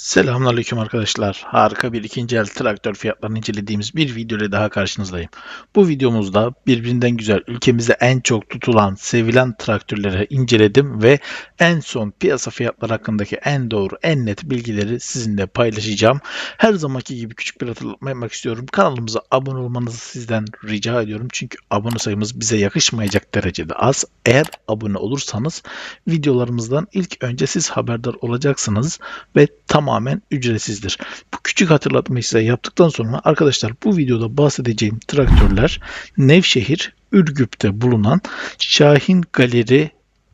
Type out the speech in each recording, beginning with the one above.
Selamünaleyküm arkadaşlar. Harika bir ikinci el traktör fiyatlarını incelediğimiz bir video ile daha karşınızdayım. Bu videomuzda birbirinden güzel ülkemizde en çok tutulan, sevilen traktörleri inceledim ve en son piyasa fiyatları hakkındaki en doğru, en net bilgileri sizinle paylaşacağım. Her zamanki gibi küçük bir hatırlatma yapmak istiyorum. Kanalımıza abone olmanızı sizden rica ediyorum. Çünkü abone sayımız bize yakışmayacak derecede az. Eğer abone olursanız videolarımızdan ilk önce siz haberdar olacaksınız ve tamamen ücretsizdir. Bu küçük hatırlatmayı size yaptıktan sonra arkadaşlar bu videoda bahsedeceğim traktörler Nevşehir Ürgüp'te bulunan Şahin Galeri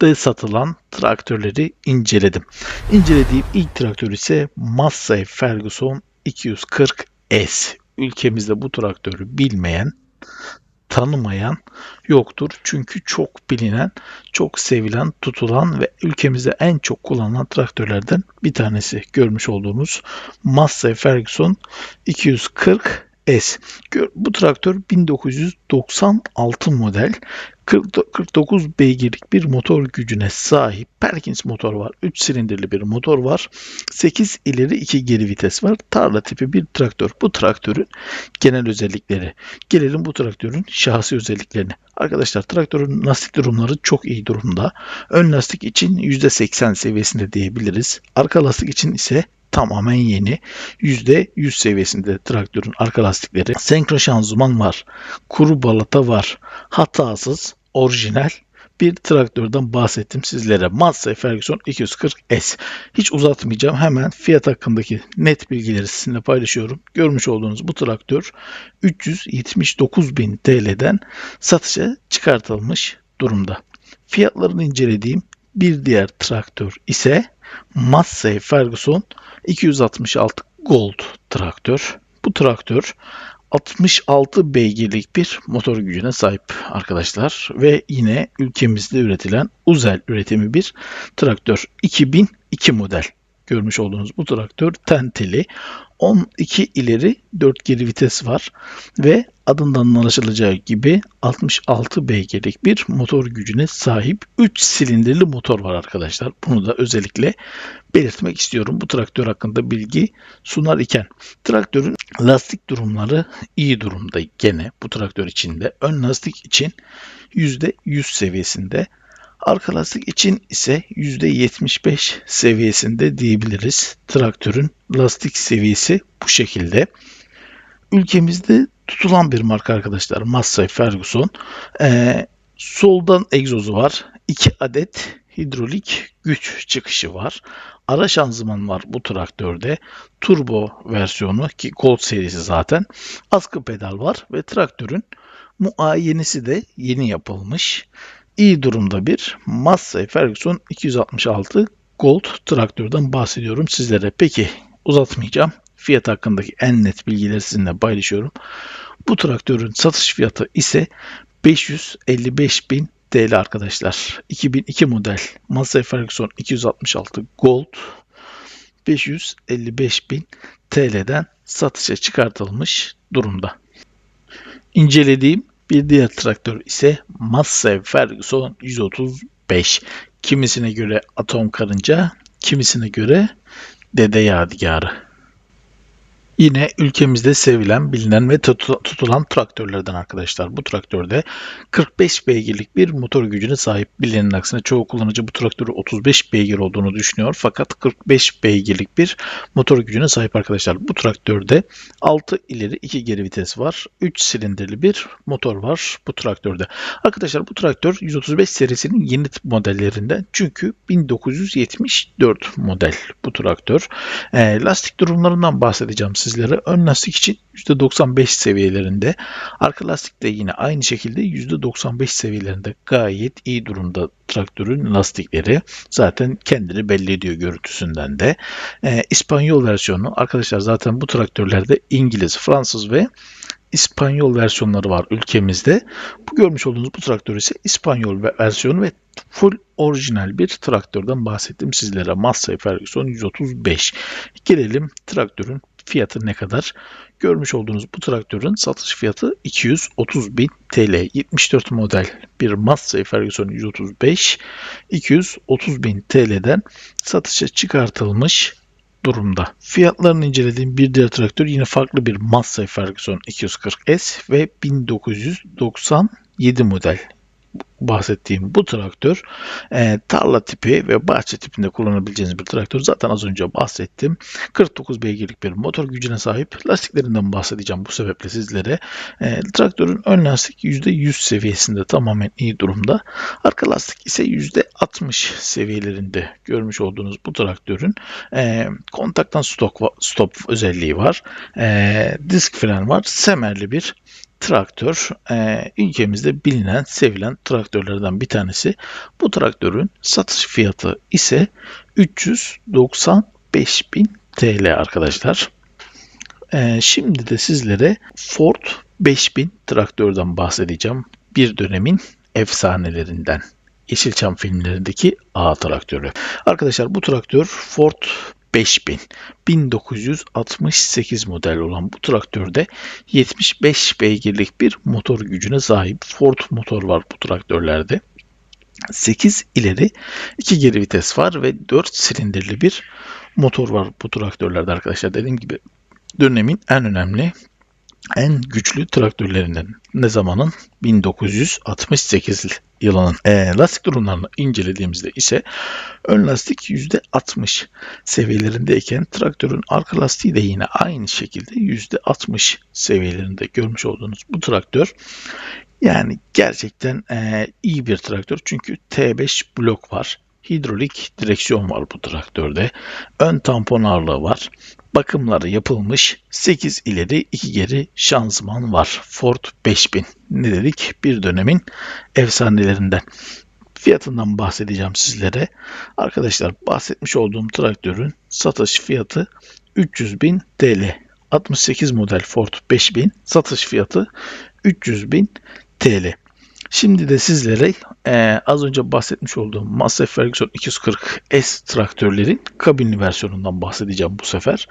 de satılan traktörleri inceledim. İncelediğim ilk traktör ise Massey Ferguson 240S. Ülkemizde bu traktörü bilmeyen tanımayan yoktur. Çünkü çok bilinen, çok sevilen, tutulan ve ülkemizde en çok kullanılan traktörlerden bir tanesi. Görmüş olduğunuz Massey Ferguson 240 S. Bu traktör 1996 model 49 beygirlik bir motor gücüne sahip Perkins motor var. 3 silindirli bir motor var. 8 ileri 2 geri vites var. Tarla tipi bir traktör. Bu traktörün genel özellikleri. Gelelim bu traktörün şahsi özelliklerine. Arkadaşlar traktörün lastik durumları çok iyi durumda. Ön lastik için %80 seviyesinde diyebiliriz. Arka lastik için ise tamamen yeni. %100 seviyesinde traktörün arka lastikleri. Senkro şanzıman var. Kuru balata var. Hatasız, orijinal bir traktörden bahsettim sizlere. Massey Ferguson 240S. Hiç uzatmayacağım. Hemen fiyat hakkındaki net bilgileri sizinle paylaşıyorum. Görmüş olduğunuz bu traktör 379.000 TL'den satışa çıkartılmış durumda. Fiyatlarını incelediğim bir diğer traktör ise Massey Ferguson 266 Gold traktör. Bu traktör 66 beygirlik bir motor gücüne sahip arkadaşlar ve yine ülkemizde üretilen Uzel üretimi bir traktör 2002 model görmüş olduğunuz bu traktör tenteli 12 ileri 4 geri vites var ve adından anlaşılacağı gibi 66 beygirlik bir motor gücüne sahip 3 silindirli motor var arkadaşlar. Bunu da özellikle belirtmek istiyorum. Bu traktör hakkında bilgi sunar iken traktörün lastik durumları iyi durumda gene bu traktör içinde. Ön lastik için %100 seviyesinde. Arka lastik için ise %75 seviyesinde diyebiliriz. Traktörün lastik seviyesi bu şekilde. Ülkemizde tutulan bir marka arkadaşlar. Massey Ferguson. Ee, soldan egzozu var. 2 adet hidrolik güç çıkışı var. Ara şanzıman var bu traktörde. Turbo versiyonu ki Gold serisi zaten. Askı pedal var ve traktörün muayenesi de yeni yapılmış. İyi durumda bir Massey Ferguson 266 Gold traktörden bahsediyorum sizlere. Peki uzatmayacağım. Fiyat hakkındaki en net bilgileri sizinle paylaşıyorum. Bu traktörün satış fiyatı ise 555 bin TL arkadaşlar. 2002 model Massey Ferguson 266 Gold 555 bin TL'den satışa çıkartılmış durumda. İncelediğim bir diğer traktör ise Massey Ferguson 135. Kimisine göre atom karınca, kimisine göre dede yadigarı. Yine ülkemizde sevilen, bilinen ve tutulan traktörlerden arkadaşlar. Bu traktörde 45 beygirlik bir motor gücüne sahip. Bilinenin aksine çoğu kullanıcı bu traktörü 35 beygir olduğunu düşünüyor. Fakat 45 beygirlik bir motor gücüne sahip arkadaşlar. Bu traktörde 6 ileri 2 geri vites var. 3 silindirli bir motor var bu traktörde. Arkadaşlar bu traktör 135 serisinin yeni modellerinden. Çünkü 1974 model bu traktör. E, lastik durumlarından bahsedeceğim size sizlere. Ön lastik için %95 seviyelerinde. Arka lastik de yine aynı şekilde %95 seviyelerinde gayet iyi durumda traktörün lastikleri. Zaten kendini belli ediyor görüntüsünden de. Ee, İspanyol versiyonu arkadaşlar zaten bu traktörlerde İngiliz, Fransız ve İspanyol versiyonları var ülkemizde. Bu görmüş olduğunuz bu traktör ise İspanyol versiyonu ve full orijinal bir traktörden bahsettim sizlere. Massey Ferguson 135. Gelelim traktörün fiyatı ne kadar? Görmüş olduğunuz bu traktörün satış fiyatı 230 bin TL. 74 model bir Massey Ferguson 135 230 bin TL'den satışa çıkartılmış durumda. Fiyatlarını incelediğim bir diğer traktör yine farklı bir Massey Ferguson 240S ve 1997 model bahsettiğim bu traktör e, tarla tipi ve bahçe tipinde kullanabileceğiniz bir traktör. Zaten az önce bahsettim. 49 beygirlik bir motor gücüne sahip. Lastiklerinden bahsedeceğim bu sebeple sizlere. E, traktörün ön lastik %100 seviyesinde tamamen iyi durumda. Arka lastik ise %60 seviyelerinde görmüş olduğunuz bu traktörün e, kontaktan stop, stop özelliği var. E, disk fren var. Semerli bir traktör e, ülkemizde bilinen, sevilen traktörlerden bir tanesi. Bu traktörün satış fiyatı ise 395 bin TL arkadaşlar. E, şimdi de sizlere Ford 5000 traktörden bahsedeceğim. Bir dönemin efsanelerinden. Yeşilçam filmlerindeki A traktörü. Arkadaşlar bu traktör Ford 5000 1968 model olan bu traktörde 75 beygirlik bir motor gücüne sahip Ford motor var bu traktörlerde. 8 ileri 2 geri vites var ve 4 silindirli bir motor var bu traktörlerde arkadaşlar. Dediğim gibi dönemin en önemli en güçlü traktörlerinden ne zamanın? 1968 yılının. E, lastik durumlarını incelediğimizde ise ön lastik %60 seviyelerindeyken traktörün arka lastiği de yine aynı şekilde %60 seviyelerinde görmüş olduğunuz bu traktör yani gerçekten e, iyi bir traktör. Çünkü T5 blok var hidrolik direksiyon var bu traktörde. Ön tampon ağırlığı var bakımları yapılmış 8 ileri 2 geri şanzıman var. Ford 5000 ne dedik bir dönemin efsanelerinden. Fiyatından bahsedeceğim sizlere. Arkadaşlar bahsetmiş olduğum traktörün satış fiyatı 300 bin TL. 68 model Ford 5000 satış fiyatı 300 bin TL. Şimdi de sizlere e, az önce bahsetmiş olduğum Massey Ferguson 240S traktörlerin kabinli versiyonundan bahsedeceğim bu sefer.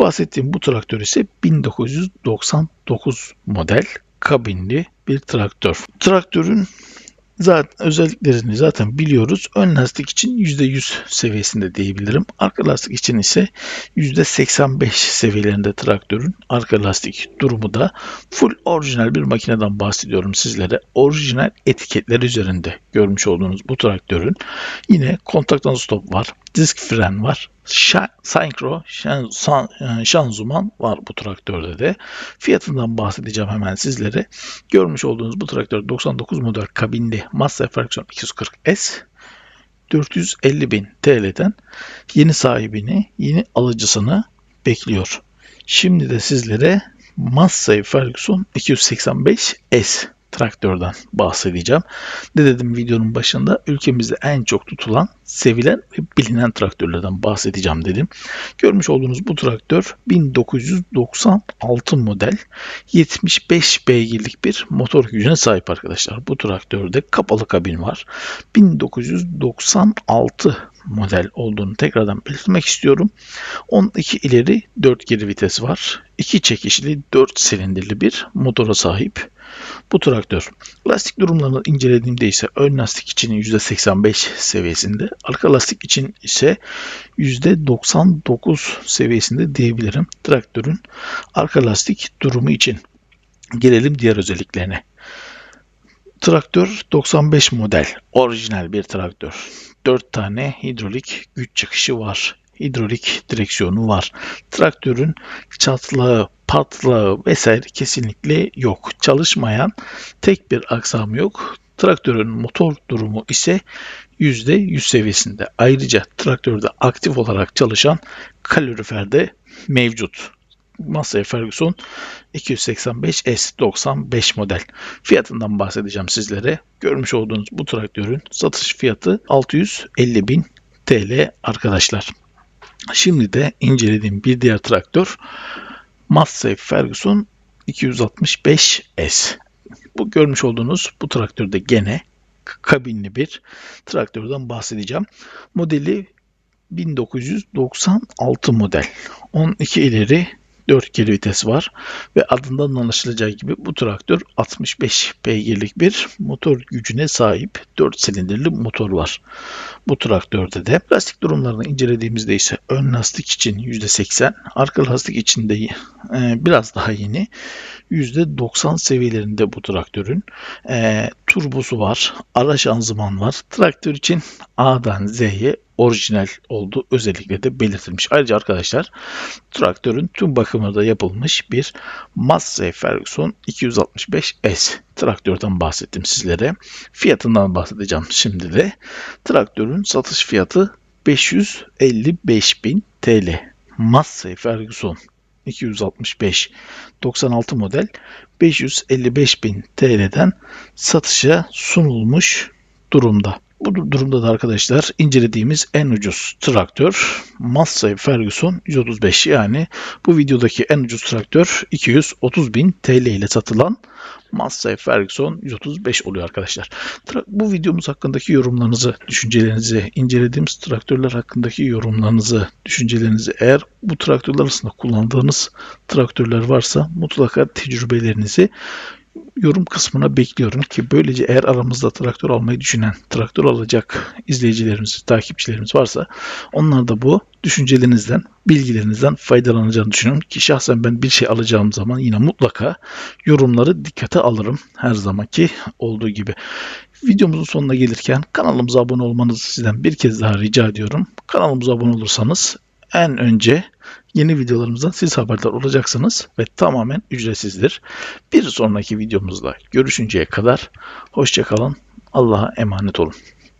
Bahsettiğim bu traktör ise 1999 model kabinli bir traktör. Traktörün zaten özelliklerini zaten biliyoruz. Ön lastik için %100 seviyesinde diyebilirim. Arka lastik için ise %85 seviyelerinde traktörün arka lastik durumu da full orijinal bir makineden bahsediyorum sizlere. Orijinal etiketler üzerinde görmüş olduğunuz bu traktörün yine kontaktan stop var, disk fren var, Syncro e, şanzuman var bu traktörde de. Fiyatından bahsedeceğim hemen sizlere. Görmüş olduğunuz bu traktör 99 model kabinli Mazda Ferguson 240S 450 bin TL'den yeni sahibini, yeni alıcısını bekliyor. Şimdi de sizlere Massey Ferguson 285S traktörden bahsedeceğim. Ne dedim videonun başında ülkemizde en çok tutulan, sevilen ve bilinen traktörlerden bahsedeceğim dedim. Görmüş olduğunuz bu traktör 1996 model 75 beygirlik bir motor gücüne sahip arkadaşlar. Bu traktörde kapalı kabin var. 1996 model olduğunu tekrardan belirtmek istiyorum. 12 ileri 4 geri vites var. 2 çekişli 4 silindirli bir motora sahip bu traktör. Lastik durumlarını incelediğimde ise ön lastik için %85 seviyesinde, arka lastik için ise %99 seviyesinde diyebilirim. Traktörün arka lastik durumu için. Gelelim diğer özelliklerine. Traktör 95 model. Orijinal bir traktör. 4 tane hidrolik güç çıkışı var. Hidrolik direksiyonu var. Traktörün çatlağı, patlağı vesaire kesinlikle yok. Çalışmayan tek bir aksam yok. Traktörün motor durumu ise %100 seviyesinde. Ayrıca traktörde aktif olarak çalışan kalorifer de mevcut. Massey Ferguson 285 S95 model. Fiyatından bahsedeceğim sizlere. Görmüş olduğunuz bu traktörün satış fiyatı 650 bin TL arkadaşlar. Şimdi de incelediğim bir diğer traktör Massey Ferguson 265S. Bu görmüş olduğunuz bu traktörde gene kabinli bir traktörden bahsedeceğim. Modeli 1996 model. 12 ileri 4 geri vites var ve adından anlaşılacağı gibi bu traktör 65 beygirlik bir motor gücüne sahip 4 silindirli motor var. Bu traktörde de lastik durumlarını incelediğimizde ise ön lastik için %80, arka lastik için de e, biraz daha yeni %90 seviyelerinde bu traktörün. E, turbosu var, ara şanzıman var. Traktör için A'dan Z'ye orijinal olduğu özellikle de belirtilmiş. Ayrıca arkadaşlar traktörün tüm bakımı da yapılmış bir Massey Ferguson 265S traktörden bahsettim sizlere. Fiyatından bahsedeceğim şimdi de. Traktörün satış fiyatı 555.000 TL. Massey Ferguson 265 96 model 555.000 TL'den satışa sunulmuş durumda. Bu durumda da arkadaşlar incelediğimiz en ucuz traktör Massey Ferguson 135 yani bu videodaki en ucuz traktör 230.000 TL ile satılan Massey Ferguson 135 oluyor arkadaşlar. Bu videomuz hakkındaki yorumlarınızı, düşüncelerinizi, incelediğimiz traktörler hakkındaki yorumlarınızı, düşüncelerinizi eğer bu traktörler arasında kullandığınız traktörler varsa mutlaka tecrübelerinizi yorum kısmına bekliyorum ki böylece eğer aramızda traktör almayı düşünen, traktör alacak izleyicilerimiz, takipçilerimiz varsa onlar da bu düşüncelerinizden, bilgilerinizden faydalanacağını düşünüyorum ki şahsen ben bir şey alacağım zaman yine mutlaka yorumları dikkate alırım her zamanki olduğu gibi. Videomuzun sonuna gelirken kanalımıza abone olmanızı sizden bir kez daha rica ediyorum. Kanalımıza abone olursanız en önce yeni videolarımızdan siz haberdar olacaksınız ve tamamen ücretsizdir. Bir sonraki videomuzda görüşünceye kadar hoşçakalın. Allah'a emanet olun.